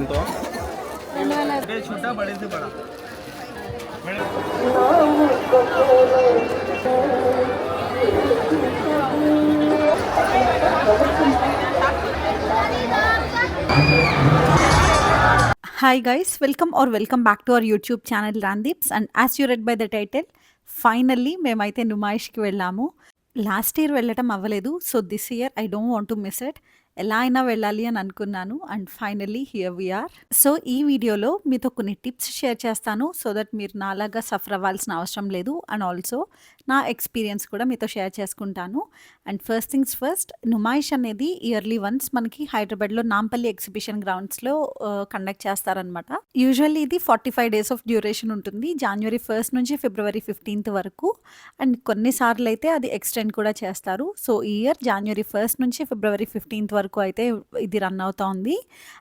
ఇంతవరకు ఇంతో రెండు వేల ये छोटा बड़े से बड़ा बड़े Hi guys, welcome or welcome back to our YouTube channel Randeeps and as you read by the title, finally మేమైతే నుమాయిష్కి వెళ్ళాము లాస్ట్ ఇయర్ వెళ్ళటం అవ్వలేదు so this year I don't want to miss it ఎలా అయినా వెళ్ళాలి అని అనుకున్నాను. And finally here we are so ఈ వీడియోలో మీతో కొన్ని టిప్స్ షేర్ చేస్తాను సో దట్ మీరు నాలాగా సఫర్ అవ్వాల్సిన అవసరం లేదు. అండ్ ఆల్సో నా ఎక్స్పీరియన్స్ కూడా మీతో షేర్ చేసుకుంటాను. And first things first Numaish అనేది ఇయర్లీ వన్స్ మనకి హైదరాబాద్లో నాంపల్లి ఎగ్జిబిషన్ గ్రౌండ్స్లో కండక్ట్ చేస్తారనమాట. యూజువల్లీ ఇది forty five days of duration ఉంటుంది జనవరి ఫస్ట్ నుంచి ఫిబ్రవరి ఫిఫ్టీన్త్ వరకు. అండ్ కొన్నిసార్లు అయితే అది ఎక్స్టెండ్ కూడా చేస్తారు. సో ఈ ఇయర్ జనవరి ఫస్ట్ నుంచి ఫిబ్రవరి ఫిఫ్టీన్త్ వరకు వరకు అయితే ఇది రన్ అవుతా ఉంది.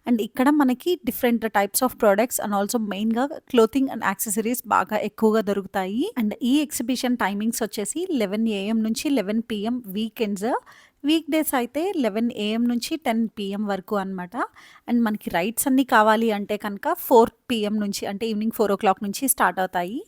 అండ్ ఇక్కడ మనకి different types of products and also మెయిన్గా క్లోతింగ్ అండ్ యాక్సెసరీస్ బాగా ఎక్కువగా దొరుకుతాయి. అండ్ ఈ ఎగ్జిబిషన్ టైమింగ్స్ వచ్చేసి లెవెన్ ఏఎం నుంచి eleven PM weekends weekdays అయితే లెవెన్ ఏఎం నుంచి టెన్ పిఎం వరకు అనమాట అండ్ మనకి రైడ్స్ అన్నీ కావాలి అంటే కనుక ఫోర్ పిఎం నుంచి అంటే ఈవినింగ్ ఫోర్ ఓ క్లాక్ నుంచి స్టార్ట్ అవుతాయి.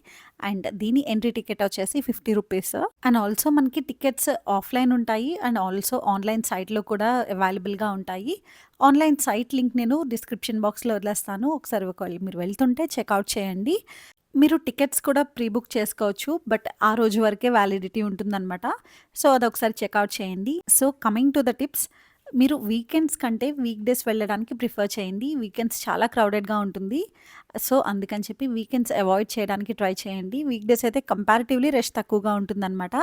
అండ్ దీని ఎంట్రీ టికెట్ వచ్చేసి ఫిఫ్టీ రూపీస్ అండ్ ఆల్సో మనకి టికెట్స్ ఆఫ్లైన్ ఉంటాయి అండ్ ఆల్సో ఆన్లైన్ సైట్లో కూడా అవైలబుల్గా ఉంటాయి. ఆన్లైన్ సైట్ లింక్ నేను డిస్క్రిప్షన్ బాక్స్లో వదిలేస్తాను. ఒకసారి ఒకవేళ మీరు వెళ్తుంటే చెక్అవుట్ చేయండి. మీరు టికెట్స్ కూడా ప్రీ బుక్ చేసుకోవచ్చు బట్ ఆ రోజు వరకే వ్యాలిడిటీ ఉంటుందన్నమాట. సో అది ఒకసారి చెక్అవుట్ చేయండి. So coming to the tips మీరు వీకెండ్స్ కంటే వీక్ డేస్ వెళ్ళడానికి ప్రిఫర్ చేయండి. వీకెండ్స్ చాలా క్రౌడెడ్గా ఉంటుంది. సో అందుకని చెప్పి వీకెండ్స్ అవాయిడ్ చేయడానికి ట్రై చేయండి. వీక్ డేస్ అయితే కంపారిటివ్లీ రష్ తక్కువగా ఉంటుందన్నమాట.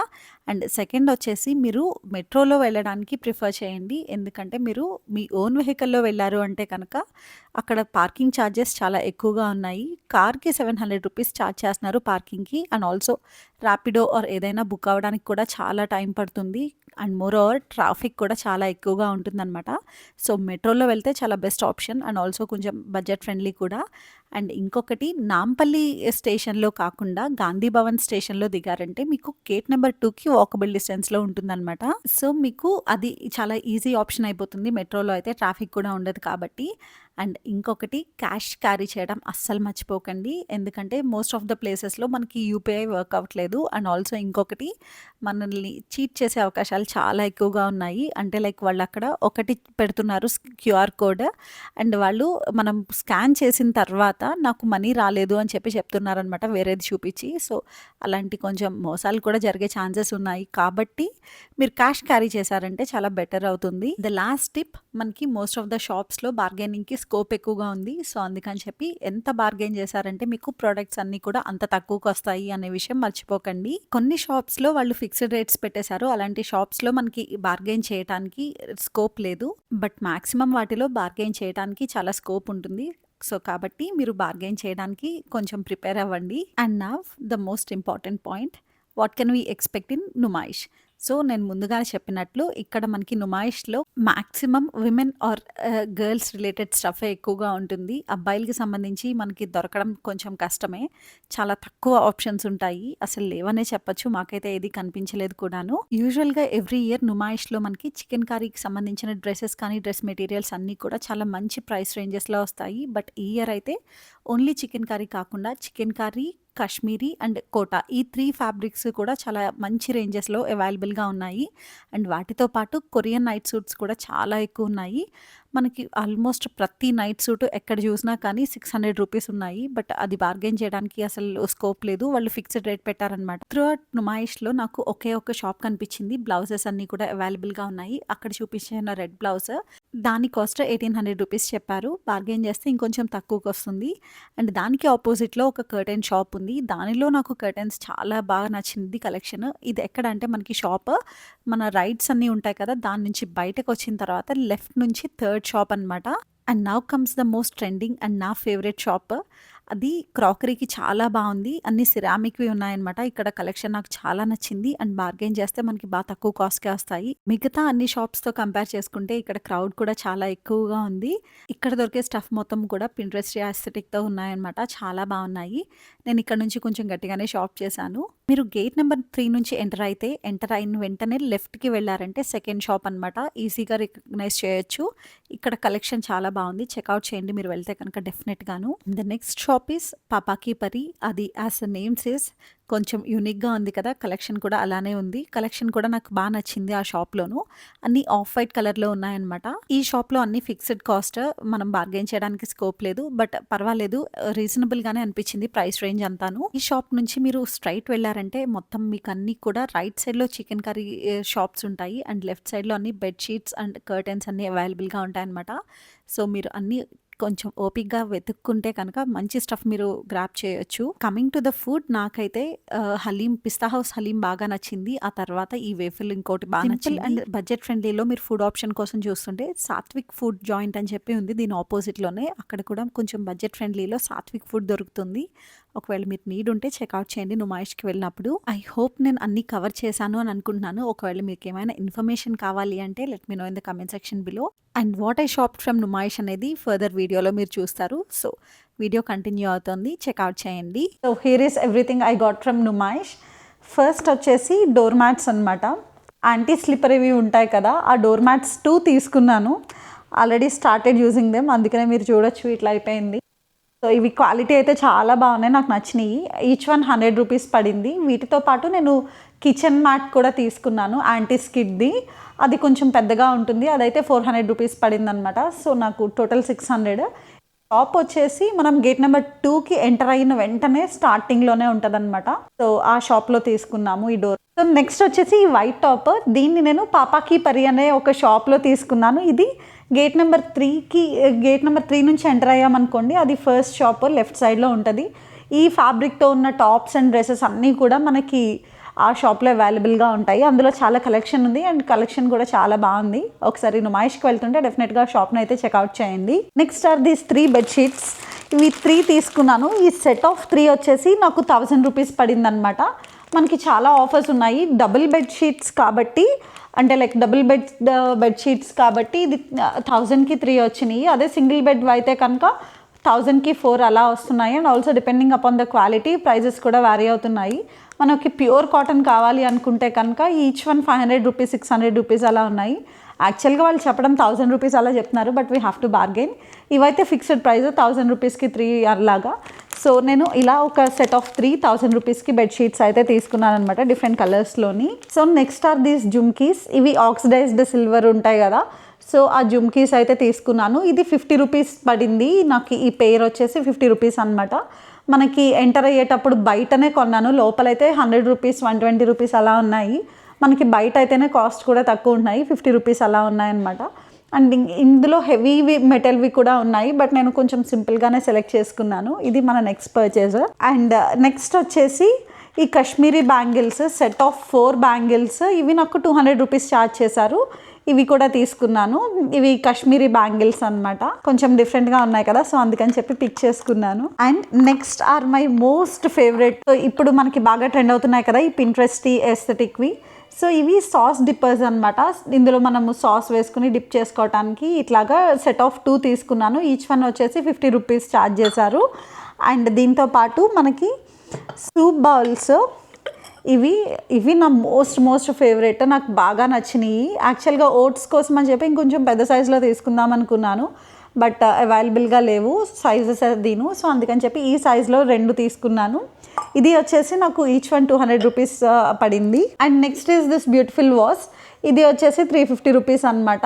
అండ్ సెకండ్ వచ్చేసి మీరు మెట్రోలో వెళ్ళడానికి ప్రిఫర్ చేయండి. ఎందుకంటే మీరు మీ ఓన్ వెహికల్లో వెళ్ళారు అంటే కనుక అక్కడ పార్కింగ్ ఛార్జెస్ చాలా ఎక్కువగా ఉన్నాయి. కార్కి సెవెన్ హండ్రెడ్ రూపీస్ ఛార్జ్ చేస్తున్నారు పార్కింగ్కి అండ్ ఆల్సో ర్యాపిడో ఆర్ ఏదైనా బుక్ అవ్వడానికి కూడా చాలా టైం పడుతుంది. అండ్ మోర్ ఓవర్ ట్రాఫిక్ కూడా చాలా ఎక్కువగా ఉంటుందన్నమాట. సో మెట్రోలో వెళ్తే చాలా బెస్ట్ ఆప్షన్ అండ్ ఆల్సో కొంచెం బడ్జెట్ ఫ్రెండ్లీ కూడా. అండ్ ఇంకొకటి నాంపల్లి స్టేషన్లో కాకుండా గాంధీ భవన్ స్టేషన్లో దిగారంటే మీకు గేట్ నెంబర్ టూకి వాకబుల్ డిస్టెన్స్లో ఉంటుందన్నమాట. సో మీకు అది చాలా ఈజీ ఆప్షన్ అయిపోతుంది. మెట్రోలో అయితే ట్రాఫిక్ కూడా ఉండదు కాబట్టి. అండ్ ఇంకొకటి క్యాష్ క్యారీ చేయడం అస్సలు మర్చిపోకండి. ఎందుకంటే మోస్ట్ ఆఫ్ ద ప్లేసెస్లో మనకి యూపీఐ వర్క్ అవ్వట్లేదు. అండ్ ఆల్సో ఇంకొకటి మనల్ని చీట్ చేసే అవకాశాలు చాలా ఎక్కువగా ఉన్నాయి. అంటే లైక్ వాళ్ళు అక్కడ ఒకటి పెడుతున్నారు క్యూఆర్ కోడ్. అండ్ వాళ్ళు మనం స్కాన్ చేసిన తర్వాత నాకు మనీ రాలేదు అని చెప్పి చెప్తున్నారనమాట వేరేది చూపించి. సో అలాంటి కొంచెం మోసాలు కూడా జరిగే ఛాన్సెస్ ఉన్నాయి. కాబట్టి మీరు క్యాష్ క్యారీ చేశారంటే చాలా బెటర్ అవుతుంది. ద లాస్ట్ టిప్ మనకి మోస్ట్ ఆఫ్ ద షాప్స్లో బార్గెనింగ్కి స్కోప్ ఎక్కువగా ఉంది. సో అందుకని చెప్పి ఎంత బార్గెన్ చేశారంటే మీకు ప్రోడక్ట్స్ అన్నీ కూడా అంత తక్కువకి వస్తాయి అనే విషయం మర్చిపోకండి. కొన్ని షాప్స్లో వాళ్ళు ఫిక్స్డ్ రేట్స్ పెట్టేశారు. అలాంటి షాప్స్లో మనకి బార్గెన్ చేయడానికి స్కోప్ లేదు. బట్ మాక్సిమం వాటిలో బార్గెన్ చేయడానికి చాలా స్కోప్ ఉంటుంది. సో కాబట్టి మీరు బార్గెన్ చేయడానికి కొంచెం ప్రిపేర్ అవ్వండి. And now the most important point what can we expect in Numaish? So నేను ముందుగానే చెప్పినట్లు ఇక్కడ మనకి నుమాయిష్లో maximum women or girls related stuff ఎక్కువగా ఉంటుంది. అబ్బాయిలకి సంబంధించి మనకి దొరకడం కొంచెం కష్టమే. చాలా తక్కువ ఆప్షన్స్ ఉంటాయి. అసలు లేవనే చెప్పచ్చు. మాకైతే ఏది కనిపించలేదు కూడాను. యూజువల్గా ఎవ్రీ ఇయర్ నుమాయిష్లో మనకి చికెన్ కర్రీకి సంబంధించిన డ్రెస్సెస్ కానీ డ్రెస్ మెటీరియల్స్ అన్నీ కూడా చాలా మంచి ప్రైస్ రేంజెస్లో వస్తాయి. బట్ ఈ ఇయర్ అయితే ఓన్లీ చికెన్ కర్రీ కాకుండా చికెన్ కర్రీ కాశ్మీరీ అండ్ కోటా. ఈ త్రీ ఫ్యాబ్రిక్స్ కూడా చాలా మంచి రేంజెస్లో అవైలబుల్గా ఉన్నాయి. అండ్ వాటితో పాటు కొరియన్ నైట్ సూట్స్ కూడా చాలా ఎక్కువ ఉన్నాయి. మనకి ఆల్మోస్ట్ ప్రతి నైట్ సూట్ ఎక్కడ చూసినా కానీ సిక్స్ హండ్రెడ్ రూపీస్ ఉన్నాయి. బట్ అది బార్గెన్ చేయడానికి అసలు స్కోప్ లేదు. వాళ్ళు ఫిక్స్డ్ రేట్ పెట్టారనమాట త్రూ అవుట్ నుమాయిష్లో నాకు ఒకే ఒక షాప్ కనిపించింది. బ్లౌజెస్ అన్నీ కూడా అవైలబుల్గా ఉన్నాయి. అక్కడ చూపించిన రెడ్ బ్లౌజ్. దాని కాస్ట్ ఎయిటీన్ హండ్రెడ్ రూపీస్ చెప్పారు. బార్గెన్ చేస్తే ఇంకొంచెం తక్కువకి వస్తుంది. అండ్ దానికి ఆపోజిట్లో ఒక కర్టెన్ షాప్ ఉంది. దానిలో నాకు కర్టెన్స్ చాలా బాగా నచ్చింది కలెక్షన్. ఇది ఎక్కడ అంటే మనకి షాప్ మన రైడ్స్ అన్నీ ఉంటాయి కదా దాని నుంచి బయటకు వచ్చిన తర్వాత లెఫ్ట్ నుంచి థర్డ్ షాప్ అనమాట and now comes the most trending and నా ఫేవరెట్ షాప్. అది క్రాకరీకి చాలా బాగుంది. అన్ని సిరామిక్వి ఉన్నాయన్నమాట. ఇక్కడ కలెక్షన్ నాకు చాలా నచ్చింది. అండ్ బార్గెన్ చేస్తే మనకి బాగా తక్కువ కాస్ట్కే వస్తాయి. మిగతా అన్ని షాప్స్తో కంపేర్ చేసుకుంటే ఇక్కడ క్రౌడ్ కూడా చాలా ఎక్కువగా ఉంది. ఇక్కడ దొరికే స్టఫ్ మొత్తం కూడా పింట్రెస్ట్తో ఉన్నాయన్నమాట. చాలా బాగున్నాయి. నేను ఇక్కడ నుంచి కొంచెం గట్టిగానే షాప్ చేశాను. మీరు గేట్ నెంబర్ త్రీ నుంచి ఎంటర్ అయితే ఎంటర్ అయిన వెంటనే లెఫ్ట్కి వెళ్ళారంటే సెకండ్ షాప్ అనమాట ఈజీగా రికగ్నైజ్ చేయొచ్చు. ఇక్కడ కలెక్షన్ చాలా బాగుంది. చెక్అవుట్ చేయండి. మీరు వెళ్తే కనుక డెఫినెట్గాను ద నెక్స్ట్ షాప్ ఈస్ పాపాకి పరి అది యాజ్ ద నేమ్స్ ఇస్ కొంచెం యూనిక్గా ఉంది కదా కలెక్షన్ కూడా అలానే ఉంది. కలెక్షన్ కూడా నాకు బాగా నచ్చింది ఆ షాప్లోను అన్ని ఆఫ్ వైట్ కలర్లో ఉన్నాయన్నమాట. ఈ షాప్లో అన్ని ఫిక్స్డ్ కాస్ట్ మనం బార్గెన్ చేయడానికి స్కోప్ లేదు. బట్ పర్వాలేదు రీజనబుల్గానే అనిపించింది ప్రైస్ రేంజ్ అంతాను. ఈ షాప్ నుంచి మీరు స్ట్రైట్ వెళ్ళారంటే మొత్తం మీకు అన్ని కూడా రైట్ సైడ్లో చికెన్ కర్రీ షాప్స్ ఉంటాయి. అండ్ లెఫ్ట్ సైడ్లో అన్ని బెడ్షీట్స్ అండ్ కర్టెన్స్ అన్ని అవైలబుల్గా ఉంటాయన్నమాట. సో మీరు అన్ని కొంచెం ఓపిక్గా వెతుక్కుంటే కనుక మంచి స్టఫ్ మీరు గ్రాప్ చేయొచ్చు. కమింగ్ టు ద ఫుడ్ నాకైతే హలీం పిస్తా హౌస్ హలీం బాగా నచ్చింది. ఆ తర్వాత ఈ వేఫిల్ ఇంకోటి బాగా నచ్చింది. అండ్ బడ్జెట్ ఫ్రెండ్లీలో మీరు ఫుడ్ ఆప్షన్ కోసం చూస్తుంటే సాత్విక్ ఫుడ్ జాయింట్ అని చెప్పి ఉంది. దీని ఆపోజిట్లోనే అక్కడ కూడా కొంచెం బడ్జెట్ ఫ్రెండ్లీలో సాత్విక్ ఫుడ్ దొరుకుతుంది. ఒకవేళ మీరు నీడ్ ఉంటే చెక్అవుట్ చేయండి. నుమాయిష్కి వెళ్ళినప్పుడు ఐ హోప్ నేను అన్ని కవర్ చేశాను అని అనుకుంటున్నాను. ఒకవేళ మీకు ఏమైనా ఇన్ఫర్మేషన్ కావాలి అంటే let me know in the comment section below and what I shop from Numaish అనేది ఫర్దర్ వీడియోలో మీరు చూస్తారు. సో వీడియో కంటిన్యూ అవుతుంది. చెక్అవుట్ చేయండి. So here is everything I got from Numaish first వచ్చేసి డోర్ మ్యాట్స్ అనమాట యాంటీ స్లిప్పర్ ఇవి ఉంటాయి కదా ఆ డోర్ మ్యాట్స్ టూ తీసుకున్నాను. ఆల్రెడీ స్టార్టెడ్ యూజింగ్ దెమ్ అందుకనే మీరు చూడొచ్చు ఇట్లా అయిపోయింది. సో ఇవి క్వాలిటీ అయితే చాలా బాగున్నాయి నాకు నచ్చినాయి. ఈచ్ వన్ హండ్రెడ్ రూపీస్ పడింది. వీటితో పాటు నేను కిచెన్ మ్యాట్ కూడా తీసుకున్నాను యాంటీ స్కిడ్ది అది కొంచెం పెద్దగా ఉంటుంది అదైతే ఫోర్ హండ్రెడ్ రూపీస్ పడింది అనమాట సో నాకు టోటల్ సిక్స్ హండ్రెడ్ షాప్ వచ్చేసి మనం గేట్ నెంబర్ టూకి ఎంటర్ అయిన వెంటనే స్టార్టింగ్లోనే ఉంటుందన్నమాట. సో ఆ షాప్లో తీసుకున్నాము ఈ డోర్ సో నెక్స్ట్ వచ్చేసి ఈ వైట్ టాప్ దీన్ని నేను పాపాకి పరి అనే ఒక షాప్లో తీసుకున్నాను. ఇది గేట్ నెంబర్ త్రీకి గేట్ నెంబర్ త్రీ నుంచి ఎంటర్ అయ్యామనుకోండి అది ఫస్ట్ షాప్ లెఫ్ట్ సైడ్లో ఉంటుంది. ఈ ఫ్యాబ్రిక్తో ఉన్న టాప్స్ అండ్ డ్రెస్సెస్ అన్నీ కూడా మనకి ఆ షాప్లో అవైలబుల్గా ఉంటాయి. అందులో చాలా కలెక్షన్ ఉంది అండ్ కలెక్షన్ కూడా చాలా బాగుంది. ఒకసారి నుమాయిష్కి వెళ్తుంటే డెఫినెట్గా షాప్ని అయితే చెక్అవుట్ చేయండి. Next are these three bedsheets ఇవి త్రీ తీసుకున్నాను. ఈ సెట్ ఆఫ్ త్రీ వచ్చేసి నాకు థౌజండ్ రూపీస్ పడింది అనమాట మనకి చాలా ఆఫర్స్ ఉన్నాయి. డబుల్ బెడ్షీట్స్ కాబట్టి అంటే లైక్ డబుల్ బెడ్ బెడ్షీట్స్ కాబట్టి ఇది థౌజండ్కి త్రీ వచ్చినాయి. అదే సింగిల్ బెడ్ అయితే కనుక థౌజండ్కి ఫోర్ అలా వస్తున్నాయి. And also depending upon the quality prices కూడా వ్యారీ అవుతున్నాయి. మనకి ప్యూర్ కాటన్ కావాలి అనుకుంటే కనుక each one five hundred rupees six hundred rupees అలా ఉన్నాయి. యాక్చువల్గా వాళ్ళు చెప్పడం థౌసండ్ రూపీస్ అలా చెప్తున్నారు but we have to bargain ఇవైతే ఫిక్స్డ్ ప్రైస్ థౌసండ్ రూపీస్కి త్రీ అలాగా సో నేను ఇలా ఒక సెట్ ఆఫ్ త్రీ థౌసండ్ రూపీస్కి బెడ్షీట్స్ అయితే తీసుకున్నాను అనమాట different కలర్స్లోని so next are these jhumkis ఇవి ఆక్సిడైజ్డ్ సిల్వర్ ఉంటాయి కదా. సో ఆ జుమ్కీస్ అయితే తీసుకున్నాను. ఇది ఫిఫ్టీ రూపీస్ పడింది. నాకు ఈ పేర్ వచ్చేసి ఫిఫ్టీ రూపీస్ అనమాట మనకి ఎంటర్ అయ్యేటప్పుడు బయటనే కొన్నాను. లోపలైతే hundred rupees one twenty rupees అలా ఉన్నాయి. మనకి బయట అయితేనే కాస్ట్ కూడా తక్కువ ఉన్నాయి ఫిఫ్టీ రూపీస్ అలా ఉన్నాయన్నమాట. అండ్ ఇందులో హెవీవి మెటల్వి కూడా ఉన్నాయి. బట్ నేను కొంచెం సింపుల్గానే సెలెక్ట్ చేసుకున్నాను. ఇది మన next purchase and uh, next వచ్చేసి ఈ Kashmiri bangles set of four bangles ఇవి నాకు టూ హండ్రెడ్ రూపీస్ ఛార్జ్ చేశారు. ఇవి కూడా తీసుకున్నాను. ఇవి కాశ్మీరీ బ్యాంగిల్స్ అనమాట కొంచెం డిఫరెంట్గా ఉన్నాయి కదా సో అందుకని చెప్పి పిక్ చేసుకున్నాను. And next are my most favourite ఇప్పుడు మనకి బాగా ట్రెండ్ అవుతున్నాయి కదా ఈ పింట్రెస్టీ ఎస్థెటిక్వి సో ఇవి సాస్ డిప్పర్స్ అనమాట ఇందులో మనము సాస్ వేసుకుని డిప్ చేసుకోవటానికి ఇట్లాగా సెట్ ఆఫ్ టూ తీసుకున్నాను. ఈచ్ వన్ వచ్చేసి ఫిఫ్టీ రూపీస్ ఛార్జ్ చేశారు. అండ్ దీంతో పాటు మనకి సూప్ బౌల్స్. ఇవి ఇవి నా మోస్ట్ మోస్ట్ ఫేవరెట్. నాకు బాగా నచ్చినాయి. యాక్చువల్గా ఓట్స్ కోసం అని చెప్పి ఇంకొంచెం పెద్ద సైజులో తీసుకుందాం అనుకున్నాను. బట్ అవైలబుల్గా లేవు. సైజెస్ దీను. సో అందుకని చెప్పి ఈ సైజులో రెండు తీసుకున్నాను. ఇది వచ్చేసి నాకు each one two hundred rupees పడింది. And next is this beautiful vase ఇది వచ్చేసి త్రీ ఫిఫ్టీ రూపీస్ అనమాట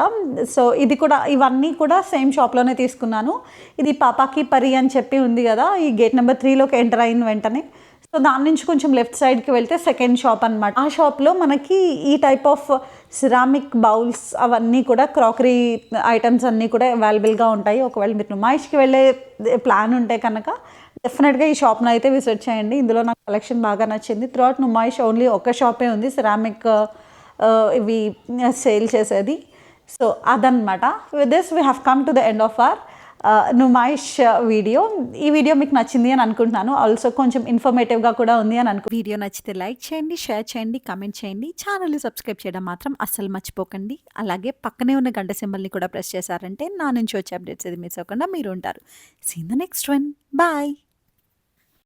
సో ఇది కూడా ఇవన్నీ కూడా సేమ్ షాప్లోనే తీసుకున్నాను. ఇది పాపాకి పరి అని చెప్పి ఉంది కదా ఈ గేట్ నెంబర్ త్రీలోకి ఎంటర్ అయిన వెంటనే. సో దాని నుంచి కొంచెం లెఫ్ట్ సైడ్కి వెళ్తే సెకండ్ షాప్ అనమాట ఆ షాప్లో మనకి ఈ టైప్ ఆఫ్ సిరామిక్ బౌల్స్ అవన్నీ కూడా క్రాకరీ ఐటమ్స్ అన్నీ కూడా అవైలబుల్గా ఉంటాయి. ఒకవేళ మీరు నుమాయిష్కి వెళ్ళే ప్లాన్ ఉంటే కనుక. డెఫినెట్గా ఈ షాప్ను అయితే విజిట్ చేయండి. ఇందులో నాకు కలెక్షన్ బాగా నచ్చింది. త్రూఅవుట్ నుమాయిష్ ఓన్లీ ఒక షాపే ఉంది. సిరామిక్ uh, ఇవి uh, సేల్ చేసేది. సో అదనమాట with this we have come to the end of our Numaish video ఈ వీడియో మీకు నచ్చింది అని అనుకుంటున్నాను. ఆల్సో కొంచెం ఇన్ఫర్మేటివ్గా కూడా ఉంది అని అనుకు వీడియో నచ్చితే లైక్ చేయండి షేర్ చేయండి కమెంట్ చేయండి. ఛానల్ని సబ్స్క్రైబ్ చేయడం మాత్రం అస్సలు మర్చిపోకండి. అలాగే పక్కనే ఉన్న గంట సింబల్ని కూడా ప్రెస్ చేశారంటే నా నుంచి వచ్చే అప్డేట్స్ ఇది మిస్ అవ్వకుండా మీరు ఉంటారు. See in the next one bye